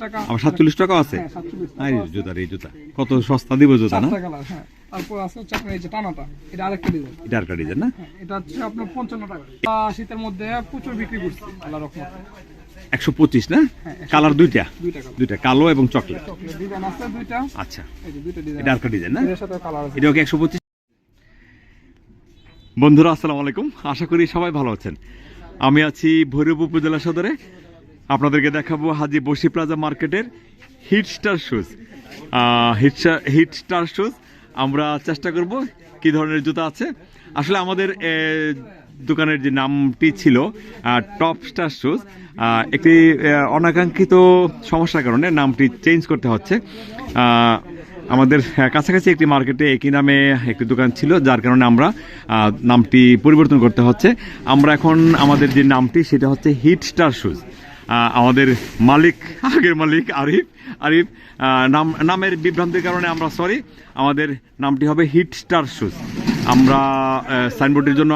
আমার সাতচল্লিশ টাকা আছে? হ্যাঁ, 47 টাকা আরে আছে। জুতার এই জুতা। কত সস্তা দিব জুতা না? চারটা কালার তারপর আছে হচ্ছে আপনার এই যে টানাটা এটা আরেকটা ডিজাইন। এটা আর ডিজাইন না? এটা হচ্ছে আপনার পঞ্চান্ন টাকা। শীতের মধ্যে প্রচুর বিক্রি করছি আল্লাহ রকম একশো পঁচিশ না? কালার দুইটা? দুইটা কালো এবং চকলেট। চকলেট ডিজাইন আছে দুইটা। আচ্ছা। এই যে দুইটা ডিজাইন এটা আর ডিজাইন না? এর সাথে কালার আছে। এটা কি একশো পঁচিশ? বন্ধুরা আসসালামু আলাইকুম। আশা করি সবাই ভালো আছেন। আমি আছি ভৈরব উপজেলা সদরে। আপনাদেরকে দেখাবো হাজি বসি প্লাজা মার্কেটের hit star shoes hit hit star shoes আমরা চেষ্টা করব কি ধরনের জুতা আছে। আসলে আমাদের দোকানের যে নামটি ছিল টপ স্টার শুজ একটি অনাকাঙ্ক্ষিত সমস্যার কারণে নামটি চেঞ্জ করতে হচ্ছে। আমাদের কাছাকাছি একটি মার্কেটে একই নামে একটি দোকান ছিল, যার কারণে আমরা নামটি পরিবর্তন করতে হচ্ছে। আমরা এখন আমাদের যে নামটি, সেটা হচ্ছে হিট স্টার শুজ আমাদের মালিক, আগের মালিক আরিফ আরিফ নাম, নামের বিভ্রান্তির কারণে আমরা সরি আমাদের নামটি হবে হিট স্টার শুজ। আমরা সাইনবোর্ডের জন্য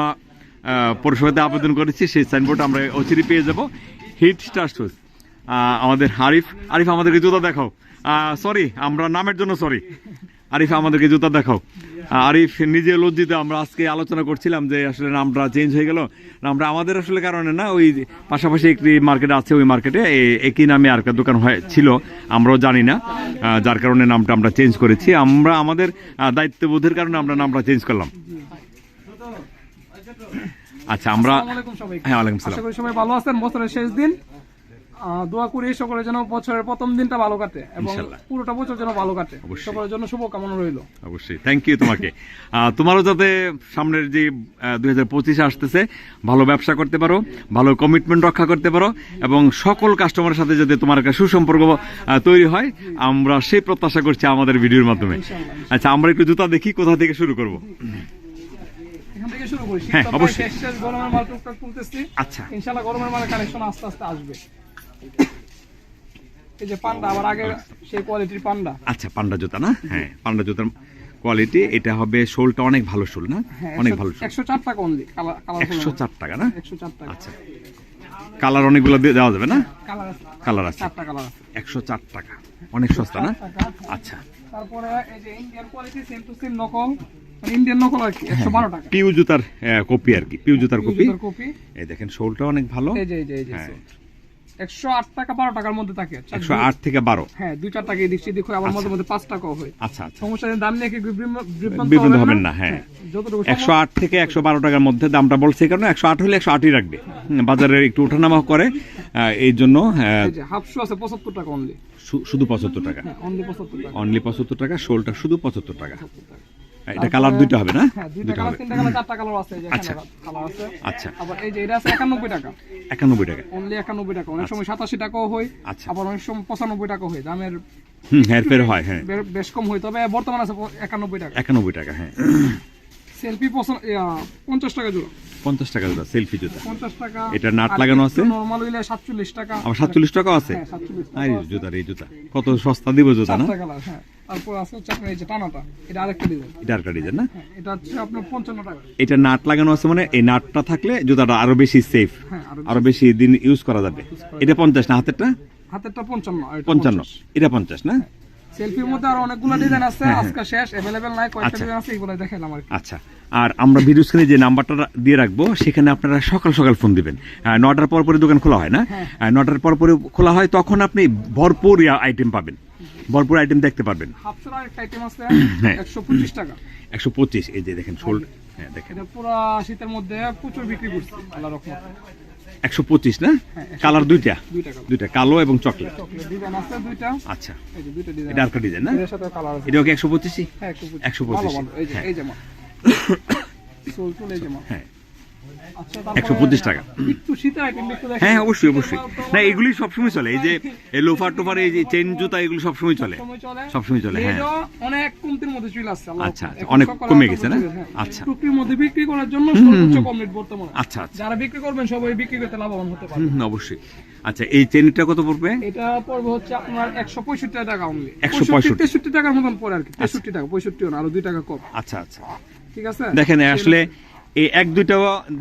পৌরসভাতে আবেদন করেছি, সেই সাইনবোর্ড আমরা অচিরে পেয়ে যাব। Hit star shoes. আমাদের আরিফ আরিফ আমাদেরকে জুতা দেখাও। সরি আমরা নামের জন্য সরি আরিফ আমাদেরকে জুতা দেখাও। আরিফ নিজে লজ্জিত আমরা আজকে আলোচনা করছিলাম যে আসলে নামটা চেঞ্জ হয়ে গেল। নামটা আমাদের আসলে কারণে না ওই পাশাপাশি একটি মার্কেট আছে ওই মার্কেটে একই নামে আর একটা দোকান হয় ছিল আমরাও জানি না। যার কারণে নামটা আমরা চেঞ্জ করেছি। আমরা আমাদের দায়িত্ববোধের কারণে আমরা নামটা চেঞ্জ করলাম। আচ্ছা আমরা আলাইকুম হ্যাঁ সালাম। সবাই ভালো আছেন। বছরের শেষ দিন। দোয়া করি সকলের জন্য বছরের প্রথম দিনটা ভালো কাটে এবং পুরোটা বছর যেন ভালো কাটে। সকলের জন্য শুভকামনা রইল। অবশ্যই। থ্যাংক ইউ তোমাকে। তোমারও যাতে সামনের যে দুই হাজার পঁচিশে আসতেছে ভালো ব্যবসা করতে পারো ভালো কমিটমেন্ট রক্ষা করতে পারো এবং সকল কাস্টমারের সাথে যাতে তোমার একটা সুসম্পর্ক তৈরি হয় আমরা সেই প্রত্যাশা করছি আমাদের ভিডিওর মাধ্যমে। আচ্ছা আমরা একটু জুতা দেখি কোথা থেকে শুরু করব। হ্যাঁ, অবশ্যই। মাল আচ্ছা। ইনশাল্লাহ গরমের মালের কালেকশন আস্তে আস্তে আসবে। এই যে পান্ডা আবার আগে সেই কোয়ালিটির পান্ডা। আচ্ছা পান্ডা জুতা না? হ্যাঁ পান্ডা জুতার কোয়ালিটি এটা হবে শোলটা অনেক ভালো শোল না? হ্যাঁ অনেক ভালো শোল। একশো চার টাকা অনলি কালার একশো চার টাকা না? একশো চার টাকা। আচ্ছা। কালার অনেকগুলো দিয়ে দেওয়া যাবে না? কালার আছে। চারটা কালার আছে। একশো চার টাকা। অনেক সস্তা না? আচ্ছা। তারপরে এই যে Indian quality same to same নকল। মানে ইন্ডিয়ান নকল আর কি একশো বারো টাকা। পিউ জুতার কপি আর কি পিউ জুতার কপি। এই দেখেন শোলটা অনেক ভালো। এই যে এই যে এই যে হ্যাঁ। একশো আট টাকা বারো টাকার মধ্যে থাকে। একশো আট থেকে বারো? হ্যাঁ দুই চার টাকা এদিক সেদিক আবার মধ্যে মধ্যে পাঁচ টাকাও হয়। আচ্ছা সমস্যা দাম নিয়ে বিভ্রান্ত- বিভ্রান্ত বিভ্রান্ত হবেন হবেন না, হ্যাঁ। একশো আট থেকে একশো বারো টাকার মধ্যে দামটা বলছে এই কারণে একশো আট হলে একশো আটই রাখবে। বাজারে একটু ওঠানামা করে এই জন্য আহ, এই যে হাফ শু আছে পঁচাত্তর টাকা অনলি শুধু পঁচাত্তর টাকা? হ্যাঁ অনলি পঁচাত্তর টাকা। অনলি পঁচাত্তর টাকা শোলটা শুধু পঁচাত্তর টাকা। এটা কালার দুটো হবে না? হ্যাঁ দুইটা কালার তিনটা কালার চারটা কালার আছে এই যে আচ্ছা। কালার আছে। আচ্ছা। আবার এই যে এটা আছে একানব্বই টাকা। একানব্বই টাকা। অনলি একানব্বই টাকা। অনেক সময় সাতাশি টাকাও হয় আচ্ছা। আবার অনেক সময় পঁচানব্বই টাকা হয়। দামের হুম হেরফের হয় হ্যাঁ। বেশ কম হয় তবে বর্তমান আছে প- একানব্বই টাকা। একানব্বই টাকা হ্যাঁ। সেলফি পছন্দ পঞ্চাশ টাকা জোড়া। পঞ্চাশ টাকা জুতা সেলফি জুতা। পঞ্চাশ টাকা। এটা নাট লাগানো আছে? নর্মাল হইলে সাতচল্লিশ টাকা। সাতচল্লিশ টাকা আছে? হ্যাঁ আরে জুতার এই জুতা। কত সস্তা দিব জুতা না? হ্যাঁ। তারপর আছে হচ্ছে আপনার এই যে টানাটা। এটা আরেকটা ডিজাইন এটা আর ডিজাইন না? হ্যাঁ এটা হচ্ছে আপনার পঞ্চান্ন টাকা। এটা নাট লাগানো আছে মানে এই নাটটা থাকলে জুতাটা আরও বেশি সেফ হ্যাঁ আরও বেশি দিন ইউজ করা যাবে। এটা পঞ্চাশ না হাতেরটা? হাতেরটা পঞ্চান্ন পঞ্চান্ন। এটা পঞ্চাশ না? সেলফির মধ্যে আরও অনেকগুলো ডিজাইন আছে আজকে শেষ অ্যাভেলেবেল নাই কয়েকটা আচ্ছা। ডিজাইন আছে এগুলো দেখাইলাম আর আচ্ছা আর আমরা ভিডিও স্ক্রিনে যে নাম্বারটা দিয়ে রাখব সেখানে আপনারা সকাল সকাল ফোন দিবেন। নটার পর পরে দোকান খোলা হয় না? হ্যাঁ। নটার পর পরে খোলা হয় তখন আপনি ভরপুর আইটেম পাবেন। ভরপুর আইটেম দেখতে পারবেন। আইটেম আছে হ্যাঁ। একশো পঁচিশ টাকা। একশো পঁচিশ এই যে দেখেন শোল হ্যাঁ। দেখেন। পুরো শীতের মধ্যে প্রচুর বিক্রি করছে আল্লাহ রকম একশো পঁচিশ না? হ্যাঁ, কালার দুইটা? দুইটা কালো এবং চকলেট। আচ্ছা। এটা আর ডিজাইন না? এটাও কি একশো পঁচিশই হ্যাঁ একশো পঁচিশ। একশো ভালো পঁচিশ। হ্যাঁ। হ্যাঁ। আচ্ছা একশো পঁচিশ টাকা। হ্যাঁ অবশ্যই অবশ্যই। না এগুলি সবসময় চলে। এই যে লোফার টোফার এই যে চেন জুতা এগুলো সবসময় চলে। সবসময় চলে। হ্যাঁ। মধ্যে চলে আসছে। আচ্ছা, আচ্ছা, অনেক কমে গেছে না? হ্যাঁ। আচ্ছা। টুকরির মধ্যে বিক্রি করার জন্য সর্বোচ্চ কম রেট বর্তমানে। আচ্ছা আচ্ছা। যারা বিক্রি করবেন সবাই বিক্রি করতে লাভবান হতে অবশ্যই। আচ্ছা এই চেনটা কত পড়বে? এটা পড়বে হচ্ছে আপনার একশো পঁয়ষট্টি টাকা অনলি 165 তেষট্টি টাকার মতন পড়ে আর কি তেষট্টি টাকা পঁয়ষট্টি আরও দুই টাকা কম। আচ্ছা আচ্ছা। ঠিক আছে? দেখেন আসলে এই এক দুইটা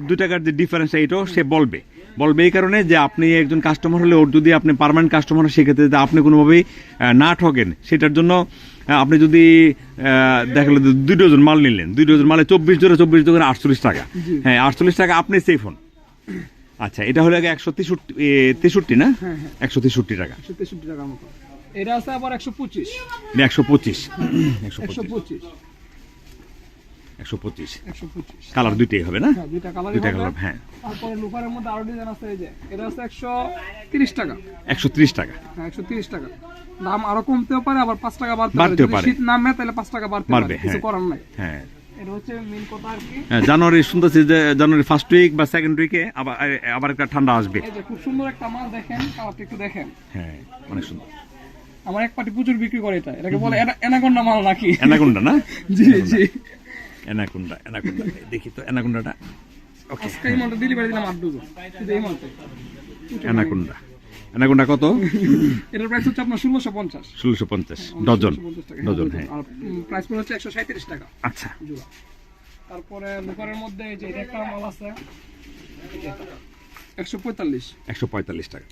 দুই টাকার যে ডিফারেন্স এটাও সে বলবে। বলবে এই কারণে যে আপনি একজন কাস্টমার হলে ওর যদি আপনি পার্মানেন্ট কাস্টমার সেক্ষেত্রে আপনি কোনোভাবেই না ঠকেন সেটার জন্য আপনি যদি আহ, দেখা গেলো দুই ডজন মাল নিলেন দুই ডজন মালে চব্বিশ জোরে চব্বিশ জোরে আটচল্লিশ টাকা। হ্যাঁ আটচল্লিশ টাকা আপনি সেফ হন। আচ্ছা এটা হলো একশো তেষট্টি তেষট্টি না? হ্যাঁ, হ্যাঁ। একশো তেষট্টি টাকা। তেষট্টি টাকা মতো। এটা আছে আবার একশো পঁচিশ। একশো পঁচিশ। একশো পঁচিশ। একশো পঁচিশ। একশো পঁচিশ। কালার দুইটাই হবে না? দুইটা কালার দুইটা কালার হ্যাঁ। তারপরে লুকারের মধ্যে আরও ডিজাইন আছে এই যে এটা আছে একশো তিরিশ টাকা। একশো ত্রিশ টাকা। হ্যাঁ একশো তিরিশ টাকা। দাম আরও কমতেও পারে আবার পাঁচ টাকা বাড়তে পারে। শীত নামে তাহলে পাঁচ টাকা বাড়তে বাড়বে, কিছু। করার নাই। হ্যাঁ। এটা হচ্ছে কথা আর কি। জানুয়ারি শুনতেছি যে জানুয়ারি ফার্স্ট উইক বা সেকেন্ড উইকে আবার আবার একটা ঠান্ডা আসবে। খুব সুন্দর একটা মাল দেখেন কালারটা একটু দেখেন। হ্যাঁ অনেক সুন্দর। আমার এক পার্টি প্রচুর বিক্রি করে এটা। এটাকে বলে এনা- এনাকন্ডা মাল নাকি? অ্যানাকোন্ডা না? জি জি। অ্যানাকোন্ডা অ্যানাকোন্ডা দেখি তো অ্যানাকোন্ডাটা ওকে এই মালটা ডেলিভারি দিলাম আট ডজন শুধু এই মালটা অ্যানাকোন্ডা অ্যানাকোন্ডা কত? এটার প্রাইস হচ্ছে আপনার ষোলোশো পঞ্চাশ। ষোলোশো পঞ্চাশ ডজন 1650 টাকা। ডজন হ্যাঁ। প্রাইস পড়ে হচ্ছে একশো সাঁত্রিশ টাকা। আচ্ছা। তারপরে লোকারের মধ্যে এই যে একটা মাল আছে একশো পঁয়তাল্লিশ। একশো পঁয়তাল্লিশ টাকা।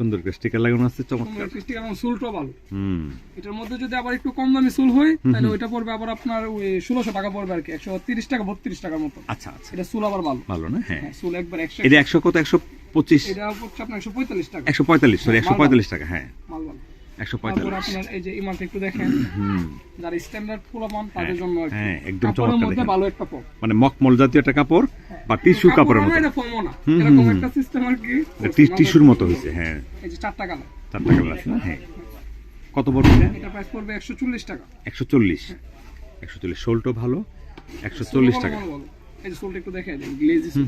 সুন্দর করে স্টিকার লাগানো আছে চমৎকার। স্টিকার এবং সুলটো ভালো। হুম। এটার মধ্যে যদি আবার একটু কম দামি সুল হয় তাহলে ওইটা পড়বে আবার আপনার ওই ষোলোশো টাকা পড়বে আর কি একশো তিরিশ টাকা বত্রিশ টাকার মতো। আচ্ছা আচ্ছা। এটা সুল আবার ভালো। ভালো না? হ্যাঁ। হ্যাঁ সুল একবার একশো এটা একশো কত? একশো পঁচিশ? এটা হচ্ছে আপনার একশো পঁয়তাল্লিশ টাকা। একশো পঁয়তাল্লিশ সরি একশো পঁয়তাল্লিশ টাকা হ্যাঁ। একশো আপনার এই যে ইমানটা একটু দেখেন। যারা স্ট্যান্ডার্ড ফুল পান তাদের জন্য হ্যাঁ, একদম চমৎকার ভালো একটা পপ মানে মকমল জাতীয় একটা কাপড় বা টিস্যু কাপড়ের মতো। এটা ফোমও না এরকম একটা সিস্টেম আর কি। টিস্যুর মতো হয়েছে হ্যাঁ এই যে চারটা কালার। চারটা কালার আছে হ্যাঁ। কত বড় এটা এটা প্রাইস পড়বে একশো চল্লিশ টাকা। একশো চল্লিশ। একশো চল্লিশ। শোলটো ভালো একশো চল্লিশ টাকা। বলো, বলো। এই যে সোলটা একটু দেখে গ্লেজি সোল।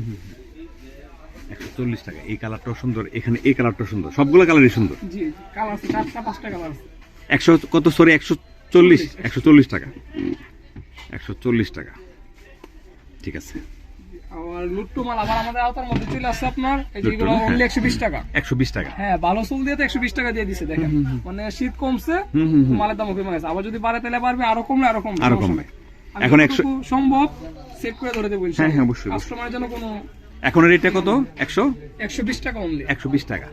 একশো চল্লিশ টাকা। এই কালারটাও সুন্দর এখানে এই কালারটাও সুন্দর সবগুলো কালারই সুন্দর। জি কালার আছে চারটা পাঁচটা কালার আছে। একশো কত সরি একশো চল্লিশ? একশো চল্লিশ। টাকা। একশো চল্লিশ টাকা। ঠিক আছে। আর লুট্টু মাল আবার আমাদের আওতার মধ্যে চলে আসছে আপনার এই যেগুলো না? হ্যাঁ। অনলি একশো বিশ টাকা। একশো বিশ টাকা। হ্যাঁ ভালো সোল দিয়ে তো একশো বিশ টাকা দিয়ে দিছে দেখেন। মানে শীত কমছে। মালের দাম কমে গেছে। আবার যদি বাড়ে তাহলে বাড়বে আরও কমলে আরও কমবে। আরও কমবে। এখন যতটুকু সম্ভব সেভ করে ধরে দেবো হ্যাঁ, হ্যাঁ, অবশ্যই, অবশ্যই। কাস্টমারের জন্য কোনো এখন রেটটা কত? একশো? একশো বিশ টাকা অনলি একশো বিশ টাকা।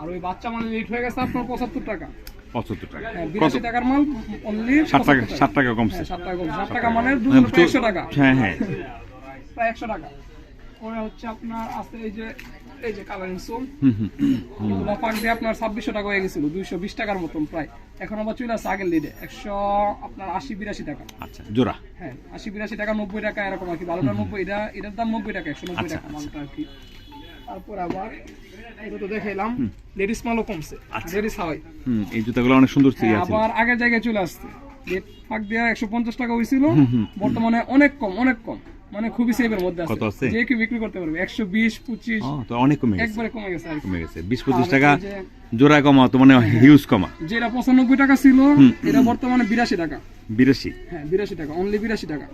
আর ওই বাচ্চা মানে রেট হয়ে গেছে আপনার পঁচাত্তর টাকা। পঁচাত্তর টাকা। হ্যাঁ, কত? টাকার মাল অনলি ষাট টাকা ষাট টাকা কমছে। ষাট টাকা কমছে। ষাট টাকা মানে একশো টাকা হ্যাঁ হ্যাঁ। প্রায় একশো টাকা। ওরা হচ্ছে আপনার আছে এই যে এই যে কালারিং হুম এগুলো পাক দিয়ে আপনার ছাব্বিশশো টাকা হয়ে গেছিল দুইশো বিশ টাকার মতন প্রায়। এখন আবার চলে আসছে আগের লিডে একশো আপনার আশি বিরাশি টাকা। আচ্ছা জোড়া। হ্যাঁ আশি বিরাশি টাকা নব্বই টাকা এরকম আর কি ভালোটা নব্বই এটা এটার দাম নব্বই টাকা একশো নব্বই আচ্ছা, টাকা মালটা আর কি। তারপর আবার এটা তো দেখাইলাম লেডিস মালও কমছে আচ্ছা। লেডিস হাওয়াই এই জুতাগুলো অনেক সুন্দর হ্যাঁ, আবার আগের জায়গায় চলে আসছে। ফাঁক দেওয়া একশো পঞ্চাশ টাকা হয়েছিল বর্তমানে অনেক কম অনেক কম। মানে খুবই সেভের মধ্যে কত আছে? আছে যে কেউ বিক্রি করতে পারবে। একশো বিশ পঁচিশ। ও, তো অনেক কমে গেছে। একবারে কমে গেছে আর কমে গেছে। বিশ পঁচিশ আর টাকা এই জোড়া কমা তো মানে হিউজ কমা। যেটা পঁচানব্বই টাকা ছিল এটা বর্তমানে বিরাশি টাকা। বিরাশি? হ্যাঁ বিরাশি টাকা। অনলি বিরাশি টাকা।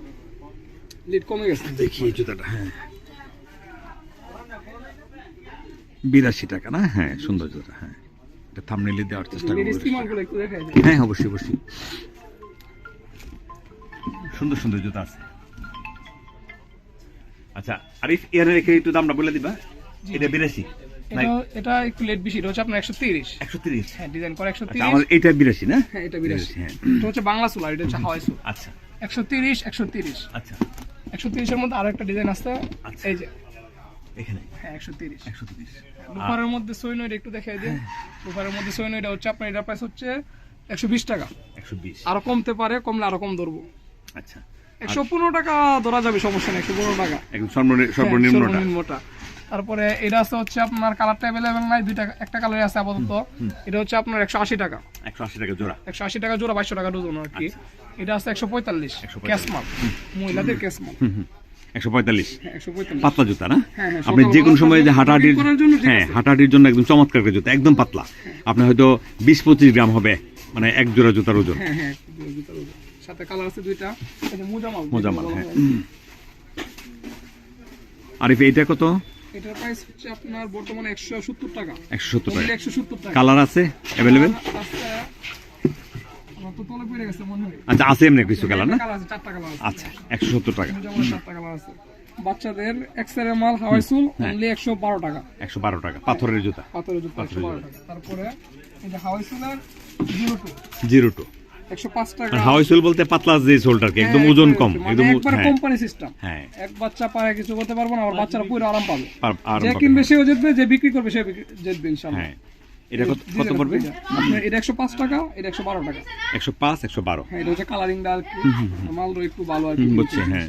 লিড কমে গেছে। দেখি এই জুতাটা হ্যাঁ। বিরাশি টাকা না? হ্যাঁ সুন্দর জুতা হ্যাঁ। এটা থামনেলে দেওয়ার চেষ্টা করব। হ্যাঁ অবশ্যই অবশ্যই। সুন্দর সুন্দর জুতা আছে। আচ্ছা আরিফ একটু দামটা বলে দিবা? এটা বিরাশি। এটা একটু লেট বেশি হচ্ছে আপনার একশো তিরিশ। একশো তিরিশ। হ্যাঁ ডিজাইন করে একশো আচ্ছা তিরিশ এটা বিরাশি না? হ্যাঁ এটা বিরাশি। হ্যাঁ। এটা হচ্ছে বাংলা এটা হচ্ছে হাওয়াই আচ্ছা। একশো তিরিশ একশো তিরিশ। আচ্ছা। একশো তিরিশের মধ্যে আরও একটা ডিজাইন আচ্ছা। এই যে। এখানে? হ্যাঁ একশো তিরিশ। একশো তিরিশ। লুফারের মধ্যে সৈনয়ের একটু দেখাই দিন লুফারের মধ্যে সৈনয়টা হচ্ছে আপনার এটা প্রাইস হচ্ছে একশো বিশ টাকা। একশো বিশ। আরও কমতে পারে কমলে আরও কম ধরবো। আচ্ছা। একশো পনেরো টাকা ধরা যাবে সমস্যা নেই একশো পনেরো টাকা। সর্বনিম্নটা। হ্যাঁ, তারপরে এটা আছে হচ্ছে আপনার কালারটা অ্যাভেলেবেল নাই দুইটা একটা কালার আছে আপাতত। এটা হচ্ছে আপনার একশো আশি টাকা। একশো আশি টাকা জোড়া। একশো আশি টাকা জোড়া বাইশশো টাকা ডজন আর কি। এটা আছে একশো পঁয়তাল্লিশ। 145 মহিলাদের ক্যাশ মাল একশো পঁয়তাল্লিশ। একশো পঁয়তাল্লিশ। পাতলা জুতা না? হ্যাঁ, হ্যাঁ, আপনি যে কোনো সময় যে jogging হাঁটাহাঁটির জন্য হ্যাঁ একদম চমৎকার জুতা একদম পাতলা। আপনি হয়তো বিশ পঁচিশ গ্রাম হবে মানে এক জোড়া জুতার ওজন। সাথে কালার আছে দুইটা। এই যে মোজা মাল মোজা মাল, বলা হ্যাঁ। হয়। আর এইটা কত? এটার প্রাইস হচ্ছে আপনার বর্তমানে একশো সত্তর টাকা। একশো সত্তর টাকা। একশো সত্তর টাকা। কালার আছে? হয়। আচ্ছা আছে এমনি কিছু কালার না? আচ্ছা একশো সত্তর টাকা। বাচ্চাদের এক্সের মাল হাওয়াই সুল। অনলি একশো বারো টাকা। একশো বারো টাকা পাথরের জুতা। পাথরের জুতো একশো বারো টাকা। তারপরে যে হাওয়াই সুলের জিরো টু জিরো টু একশো পাঁচ টাকা হাওয়াই সোল বলতে পাতলা যে সোলটার একদম হ্যাঁ, ওজন কম মানে একদম ও- হ্যাঁ কোম্পানি সিস্টেম হ্যাঁ। এক বাচ্চা পারে কিছু করতে পারব না আমার বাচ্চারা পুরো আরাম পাবে। যে কিনবে সেও জিতবে যে বিক্রি করবে সে জিতবে ইনশাল্লাহ হ্যাঁ। এটা কত কত পড়বে? এটা একশো পাঁচ টাকা এটা একশো বারো টাকা। একশো পাঁচ একশো বারো। হ্যাঁ এটা হচ্ছে কালারিং ডাল কি একটু ভালো আর কি। বুঝছি হ্যাঁ।